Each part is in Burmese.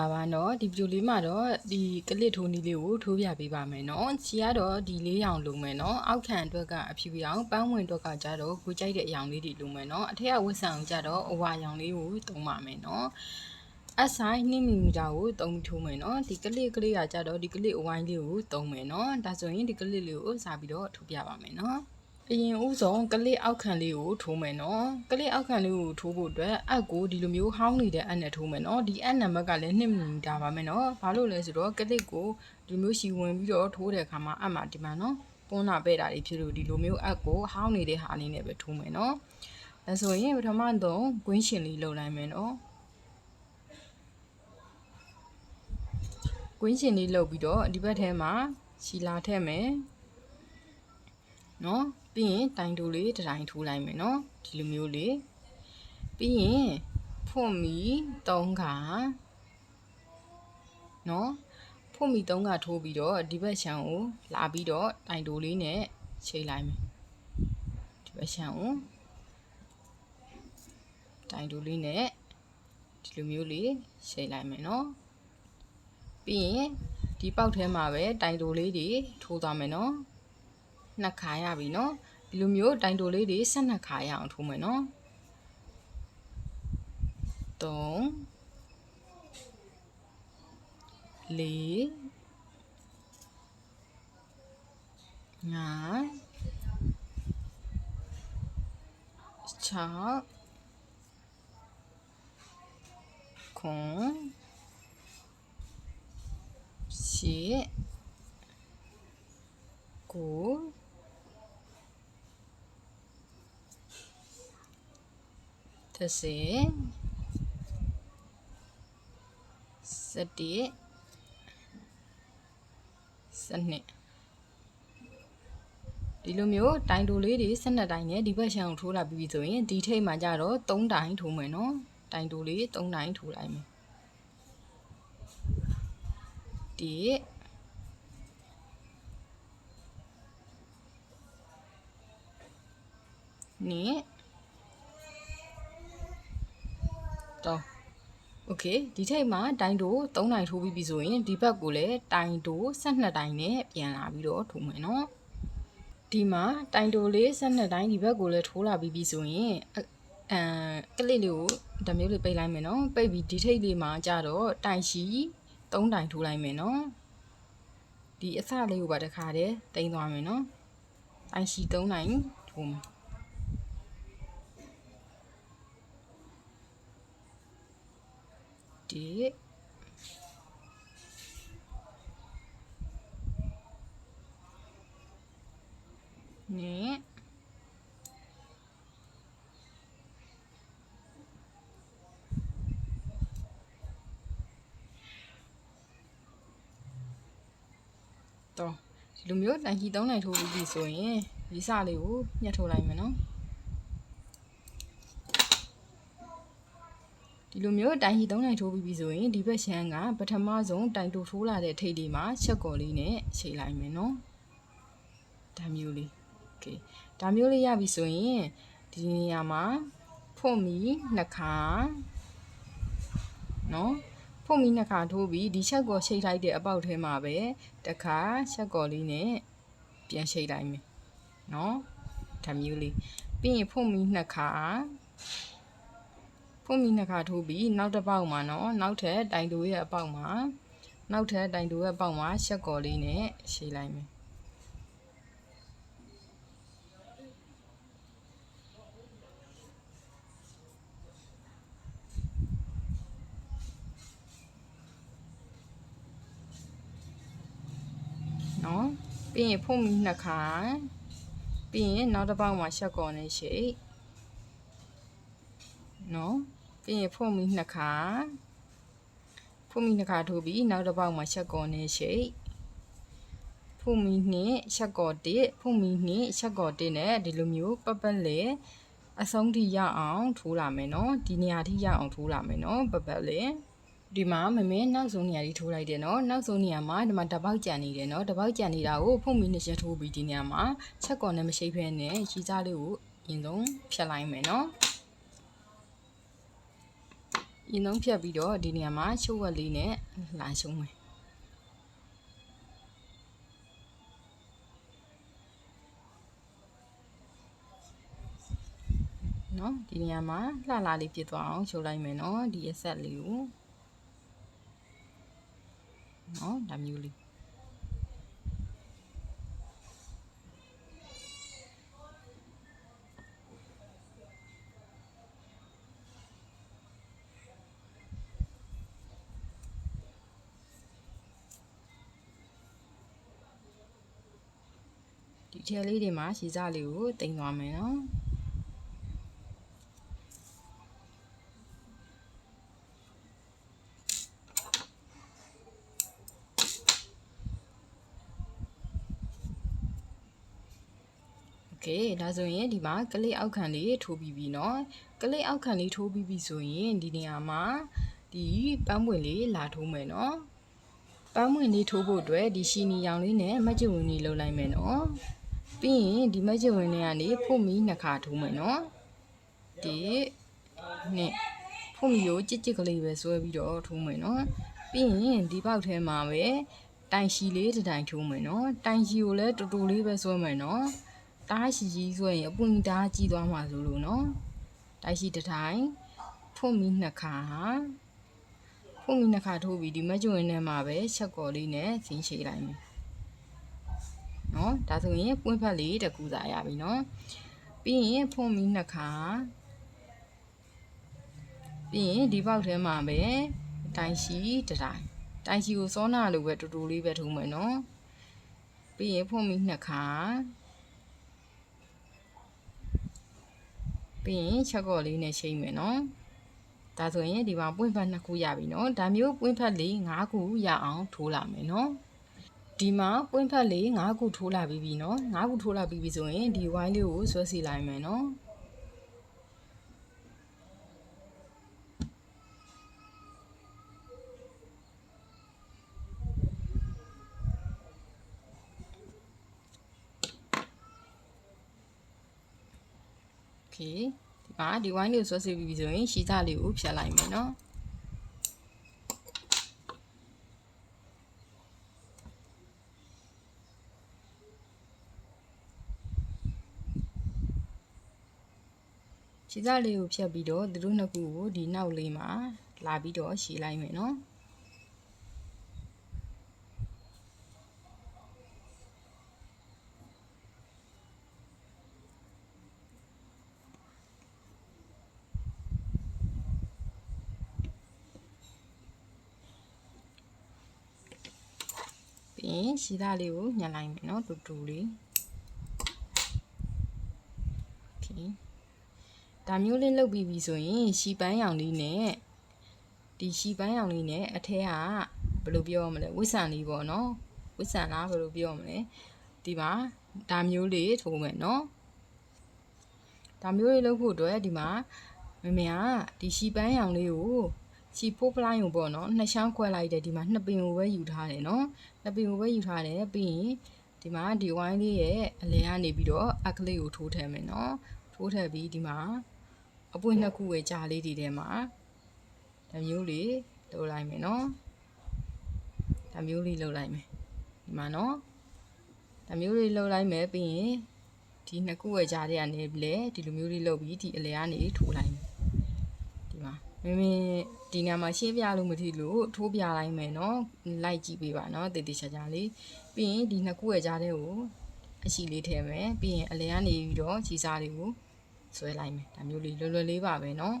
လာပါနော်ဒီဗီဒီယိုလေးမှာတော့ဒီကလစ်ထိုးနီးလေးကိုထိုးပြပေးပါမယ်နော်ချီကတော့ဒီလေးရောင်လုံးမယ်နော်အောက်ခံအတွက်ကအဖြူရောင်ပန်းဝင်အတွက်ကကြတော့ကိုကြိုက်တဲ့အရောင်လေးတွေလုံးမယ်နော်အထက်ကဝတ်ဆံအောင်ကြတော့အဝါရောင်လေးကိုသုံးပါမယ်နော်အဆိုင်2မီမီတာကိုသုံးထိုးမယ်နော်ဒီကလစ်ကလေးကကြတော့ဒီကလစ်အဝိုင်းလေးကိုသုံးမယ်နော်ဒါဆိုရင်ဒီကလစ်လေးကိုစားပြီးတော့ထိုးပြပါမယ်နော် အရင်ဥဆုံးကလေးအောက်ခံလေးကိုထိုးမယ်နော်ကလေးအောက်ခံလေးကိုထိုးဖို့အတွက်အက်ကိုဒီလိုမျိုးဟောင်းနေတဲ့အက်နဲ့ထိုးမယ်နော်ဒီအက်နံပါတ်ကလည်း2မီမီတာပါမယ်နော်ဘာလို့လဲဆိုတော့ကလေးကိုဒီလိုမျိုးရှီဝင်ပြီးတော့ထိုးတဲ့အခါမှာအက်မှာဒီမှာနော်ပွန်းတာပဲ့တာတွေဖြစ်လို့ဒီလိုမျိုးအက်ကိုဟောင်းနေတဲ့ဟာလေးနဲ့ပဲထိုးမယ်နော်ဒါဆိုရင်ပထမတော့ကွင်းရှင်လေးလုပ်လိုက်မယ်နော်ကွင်းရှင်လေးလုပ်ပြီးတော့ဒီဘက်ထဲမှာရှီလာထည့်မယ်နော် ပြီးရင်တိုင်တိုလေးတစ်တိုင်းထိုးလိုက်မယ်နော်ဒီလိုမျိုးလေးပြီးရင်ဖွင့်မီ၃ခါနော်ဖွင့်မီ၃ခါထိုးပြီးတော့ဒီဘက်ရှမ်းကိုလာပြီးတော့တိုင်တိုလေးနဲ့ချိန်လိုက်မယ်ဒီဘက်ရှမ်းကိုတိုင်တိုလေးနဲ့ဒီလိုမျိုးလေးချိန်လိုက်မယ်နော်ပြီးရင်ဒီပေါက်ထဲမှာပဲတိုင်တိုလေးတွေထိုးသွားမယ်နော် နှစ်ခါရပြီနော်ဒီလိုမျိုးတိုင်တိုလေးတွေဆက်နှစ်ခါရအောင်ထိုးမယ်နော်3 4 5 6 9 10 9 30 11 12ဒီလိုမျိုးတိုင်တိုလေးတွေ12တိုင်နဲ့ဒီဘက်ရှမ်းကိုထိုးလာပြီးပြီဆိုရင်ဒီထိတ်မှာကြတော့3တိုင်ထိုးမယ်နော်တိုင်တိုလေး3တိုင်ထိုးလိုက်မယ်ဒီနိ တော့โอเคဒီထိတ်မှာတိုင်တို3တိုင်ထိုးပြီးပြီဆိုရင်ဒီဘက်ကိုလည်းတိုင်တို12တိုင်နဲ့ပြန်လာပြီးတော့ထိုးမယ်နော်ဒီမှာတိုင်တိုလေး12တိုင်ဒီဘက်ကိုလည်းထိုးလာပြီးပြီဆိုရင်အဲကလစ်လေးကိုဓမျိုးလေးပိတ်လိုက်မယ်နော်ပိတ်ပြီးဒီထိတ်လေးမှာကြတော့တိုင်ရှိ3တိုင်ထိုးလိုက်မယ်နော်ဒီအစလေးကိုပါတခါတည်းတိမ့်သွားမယ်နော်တိုင်ရှိ3တိုင်ထိုးမယ် ဒီနဲ့တော့ဒီလိုမျိုးတိုင်ကြီး၃နိုင်ထိုးပြီးပြီဆိုရင်ဒီစလေးကိုညှက်ထိုးလိုက်မယ်နော် ဒီလိုမျိုးတိုင်ကြီး၃နိုင်ထိုးပြီးပြီဆိုရင်ဒီဘက်ရှမ်းကပထမဆုံးတိုင်တိုထိုးလာတဲ့ထိပ်လေးမှာချက်ကော်လေးနဲ့ချိန်လိုက်မယ်နော်ဒါမျိုးလေးโอเคဒါမျိုးလေးရပြီဆိုရင်ဒီနေရာမှာဖွင့်မီနှစ်ခါနော်ဖွင့်မီနှစ်ခါထိုးပြီးဒီချက်ကော်ရှိတ်လိုက်တဲ့အပေါက်ထဲမှာပဲတစ်ခါချက်ကော်လေးနဲ့ပြန်ရှိတ်လိုက်မယ်နော်ဒါမျိုးလေးပြီးရင်ဖွင့်မီနှစ်ခါ ဖွင့်မီနှစ်ခါထိုးပြီးနောက်တစ်ပေါက်မှာနော်နောက်ထပ်တိုင်တိုရဲ့အပေါက်မှာနောက်ထပ်တိုင်တိုရဲ့အပေါက်မှာချက်ကော်လေးနဲ့ရှိတ်လိုက်မယ်နော်ပြီးရင်ဖွင့်မီနှစ်ခါပြီးရင်နောက်တစ်ပေါက်မှာချက်ကော်နဲ့ရှိတ်နော် ပြီးရင်ဖွင့်မီနှစ်ခါဖွင့်မီနှစ်ခါထိုးပြီးနောက်တစ်ပေါက်မှာချက်ကော်နဲ့ရှိတ်ဖုန်မီနဲ့ချက်ကော်တစ်ဖုန်မီနဲ့ချက်ကော်တစ်နဲ့ဒီလိုမျိုးပပတ်လေအဆုံးထိရအောင်ထိုးလာမယ်နော်ဒီနေရာထိရအောင်ထိုးလာမယ်နော်ပပတ်လေဒီမှာမမင်းနောက်ဆုံးနေရာကြီးထိုးလိုက်တယ်နော်နောက်ဆုံးနေရာမှာဒီမှာတပေါက်ကြံနေတယ်နော်တပေါက်ကြံနေတာကိုဖုန်မီနဲ့ချက်ထိုးပြီးဒီနေရာမှာချက်ကော်နဲ့မရှိဖဲနဲ့ရီစားလေးကိုအရင်ဆုံးဖြတ်လိုက်မယ်နော် ရင်သုံးဖြတ်ပြီးတော့ဒီနေရာမှာချုပ်ဝက်လေးနဲ့လာရှုံးမယ်နော်ဒီနေရာမှာလှလာလေးပြစ်သွားအောင်ချုပ်လိုက်မယ်နော်ဒီအဆက်လေးကိုနော်ဒါမျိုးလေး ဒီထဲလေးတွေမှာရှည်စားလေးကိုတင်သွားမယ်နော်โอเคဒါဆိုရင်ဒီမှာကလစ်အောက်ခံလေးထိုးပြီးပြီเนาะကလစ်အောက်ခံလေးထိုးပြီးပြီဆိုရင်ဒီနေရာမှာဒီပန်းပွင့်လေးလာထိုးမယ်เนาะပန်းပွင့်လေးထိုးဖို့အတွက်ဒီရှီနီရောင်လေးနဲ့မက်ကျဝင်လေးလှုပ်လိုက်မယ်เนาะ ပြီးရင်ဒီမက်ချစ်ဝင်ထဲကနေဖို့မီနှစ်ခါထိုးမယ်နော်ဒီနဲ့ဖို့မီကိုကြစ်ကြစ်ကလေးပဲဆွဲပြီးတော့ထိုးမယ်နော်ပြီးရင်ဒီပေါက်ထဲမှာပဲတိုင်ရှီလေးတစ်တိုင်ထိုးမယ်နော်တိုင်ရှီကိုလည်းတူတူလေးပဲဆွဲမယ်နော်တားရှီကြီးဆိုရင်အပူတားကြီးသွားမှာဆိုလို့နော်တိုက်ရှိတစ်ထိုင်ဖို့မီနှစ်ခါဟာဖို့မီနှစ်ခါထိုးပြီးဒီမကျွင်းထဲမှာပဲချက်ကော်လေးနဲ့ဆင်းရှိလိုက်မယ် နော်ဒါဆိုရင်ပွင့်ဖက်လေးတကူစားရပြီနော်ပြီးရင်ဖွင့်ပြီးနှစ်ခါပြီးရင်ဒီပေါက်ထဲမှာပဲတိုင်ရှိတစ်တိုင်တိုင်ရှိကိုစောနာလိုပဲတူတူလေးပဲထိုးမယ်နော်ပြီးရင်ဖွင့်ပြီးနှစ်ခါပြီးရင်ချက်ကော့လေးနဲ့ချိန်မယ်နော်ဒါဆိုရင်ဒီမှာပွင့်ဖက်နှစ်ခုရပြီနော်ဒါမျိုးပွင့်ဖက်လေး၅ခုရအောင်ထိုးလာမယ်နော် ဒီမှာပွင့်ဖက်လေး၅ခုထိုးလာပြီးပြီနော်၅ခုထိုးလာပြီးပြီဆိုရင်ဒီဝိုင်းလေးကိုဆွဲစီလိုက်မယ်နော်โอเคဒီမှာဒီဝိုင်းလေးကိုဆွဲစီပြီးပြီဆိုရင်ရှီသားလေးကိုဖြတ်လိုက်မယ်နော် ခြေသားလေးကိုဖြတ်ပြီးတော့သူတို့နှစ်ခုကိုဒီနောက်လေးမှာလာပြီးတော့ရှည်လိုက်မယ်နော်ပြီးရင်ရှည်သားလေးကိုညှက်လိုက်မယ်နော်တူတူလေးโอเค ဒါမျိုးလေးလုပ်ပြီးပြီဆိုရင်ရှီပန်းရောင်လေးနဲ့ဒီရှီပန်းရောင်လေးနဲ့အထဲကဘယ်လိုပြောရမလဲဝစ်ဆန်လေးပေါ့နော်ဝစ်ဆန်လားဘယ်လိုပြောရမလဲဒီမှာဒါမျိုးလေးထိုးမယ်နော်ဒါမျိုးလေးလုပ်ဖို့အတွက်ဒီမှာမမေကဒီရှီပန်းရောင်လေးကိုရှီဖိုးပလိုင်းကိုပေါ့နော်နှစ်ချောင်းခွဲလိုက်တယ်ဒီမှာနှစ်ပင်ကိုပဲယူထားတယ်နော်နှစ်ပင်ကိုပဲယူထားတယ်ပြီးရင်ဒီမှာဒီဝိုင်းလေးရဲ့အလဲကနေပြီးတော့အကလေးကိုထိုးထည့်မယ်နော်ထိုးထည့်ပြီးဒီမှာ အပွင့်နှစ်ခုရဲ့ကြာလေးဒီထဲမှာဒါမျိုးလေးလုပ်လိုက်မယ်နော်ဒါမျိုးလေးလုပ်လိုက်မယ်ဒီမှာနော်ဒါမျိုးလေးလုပ်လိုက်မယ်ပြီးရင်ဒီနှစ်ခုရဲ့ကြာတွေကနေပြီးလေဒီလိုမျိုးလေးလုပ်ပြီးဒီအလဲကနေထိုးလိုက်မယ်ဒီမှာမင်းမင်းဒီနေရာမှာရှင်းပြလို့မထီလို့ထိုးပြလိုက်မယ်နော်လိုက်ကြည့်ပေးပါနော်တည်တည်ချာချာလေးပြီးရင်ဒီနှစ်ခုရဲ့ကြားတဲ့ကိုအရှိလေးထည့်မယ်ပြီးရင်အလဲကနေပြီးတော့ခြေစားလေးကို ဆွဲလိုက်မယ်ဒါမျိုးလေးလွယ်လွယ်လေးပါပဲเนาะ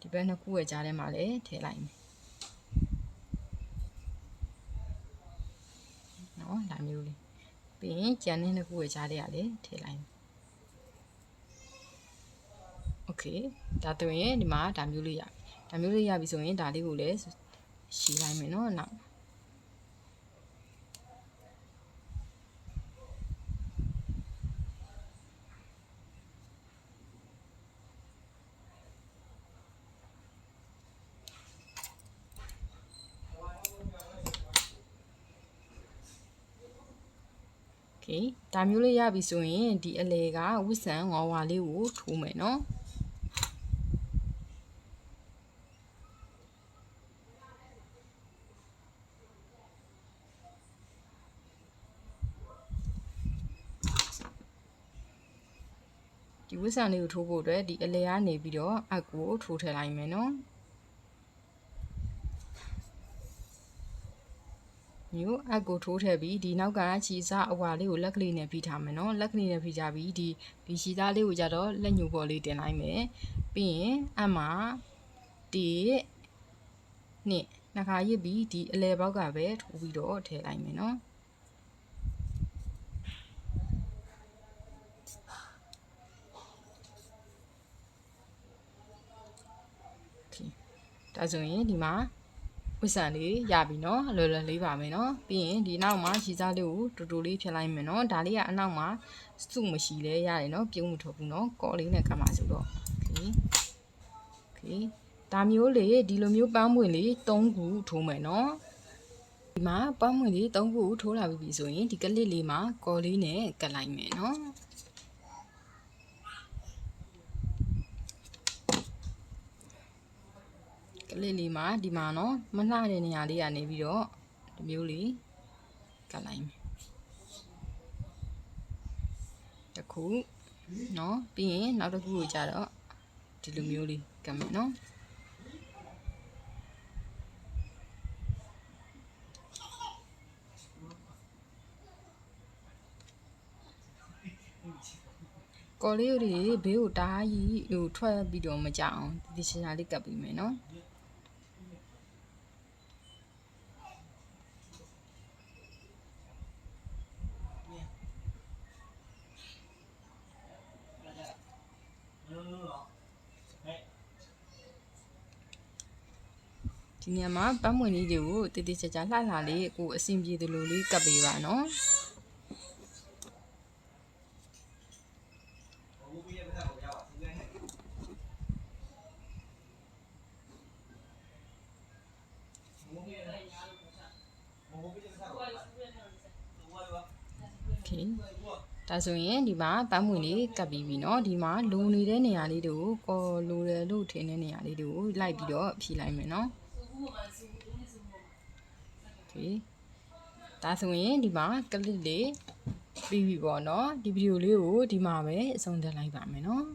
ဒီဘက်နှစ်ခုရဲ့ကြားထဲမှာလည်းထည့်လိုက်မယ်เนาะဒါမျိုးလေးပြီးရင်ကြံတဲ့နှစ်ခုရဲ့ကြားထဲကလည်းထည့်လိုက်မယ်โอเคဒါဆိုရင်ဒီမှာဒါမျိုးလေးရဒါမျိုးလေးရပြီဆိုရင်ဒါလေးကိုလည်းရှည်လိုက်မယ်เนาะနောက် okay ဒါမျိုးလေးရပြီဆိုရင်ဒီအလေကဝစ်ဆန်ငေါ်ဝါလေးကိုထိုးမယ်နော်ဒီဝစ်ဆန်လေးကိုထိုးဖို့အတွက်ဒီအလေကနေပြီးတော့အကူကိုထိုးထည့်လိုက်မယ်နော်။ မျိုးအက်ကိုထိုးထည့်ပြီးဒီနောက်ကချီစားအဝါလေးကိုလက်ကလေးနဲ့ဖိထားမယ်နော်လက်ကလေးနဲ့ဖိထားပြီးဒီဒီချီသားလေးကိုကြတော့လက်ညှိုးပေါ်လေးတင်လိုက်မယ်ပြီးရင်အမှတီနှစ်နှစ်ခါရစ်ပြီးဒီအလဲဘောက်ကပဲထိုးပြီးတော့ထည့်လိုက်မယ်နော်ဒါဆိုရင်ဒီမှာ ဝစ်ဆန်လေးရပြီเนาะလွယ်လွယ်လေးပါမယ်เนาะပြီးရင်ဒီနောက်မှာရှည်စားလေးကိုတူတူလေးဖြတ်လိုက်မယ်เนาะဒါလေးကအနောက်မှာစုမရှိလဲရတယ်เนาะပြုံးမထုတ်ဘူးเนาะကော်လေးနဲ့ကတ်ပါဆိုတော့โอเคโอเคဒါမျိုးလေးဒီလိုမျိုးပန်းမွင့်လေး၃ခုထိုးမယ်เนาะဒီမှာပန်းမွင့်လေး၃ခုထိုးလာပြီဆိုရင်ဒီကလစ်လေးမှာကော်လေးနဲ့ကတ်လိုက်မယ်เนาะ ကလေးလေးမှာဒီမှာနော်မလှတဲ့နေရာလေးကနေပြီးတော့ဒီမျိုးလေးကတ်လိုက်မယ်တစ်ခုနော်ပြီးရင်နောက်တစ်ခုကိုကြတော့ဒီလိုမျိုးလေးကတ်မယ်နော်ကော်လေးတွေဘေးကိုတားကြီးဟိုထွက်ပြီးတော့မကြအောင်ဒီချာချာလေးကပ်ပြီးမယ်နော် ဒီနေရာမှာပန်းမွင့်လေးတွေကိုတည်တည်ချာချာလှလှလေးကိုအဆင်ပြေသလိုလေးကပ်ပေးပါနော်โอเคဒါဆိုရင်ဒီမှာပန်းမွင့်လေးကပ်ပြီးပြီเนาะဒီမှာလိုနေတဲ့နေရာလေးတွေကိုကော်လိုတယ်လို့ထင်တဲ့နေရာလေးတွေကိုလိုက်ပြီးတော့ဖြီးလိုက်မယ်เนาะ ဒီဒါဆိုရင်ဒီမှာ click လေးပြီးပြီပေါ့နော်ဒီဗီဒီယိုလေးကိုဒီမှာပဲအဆုံးသတ်လိုက်ပါမယ်နော်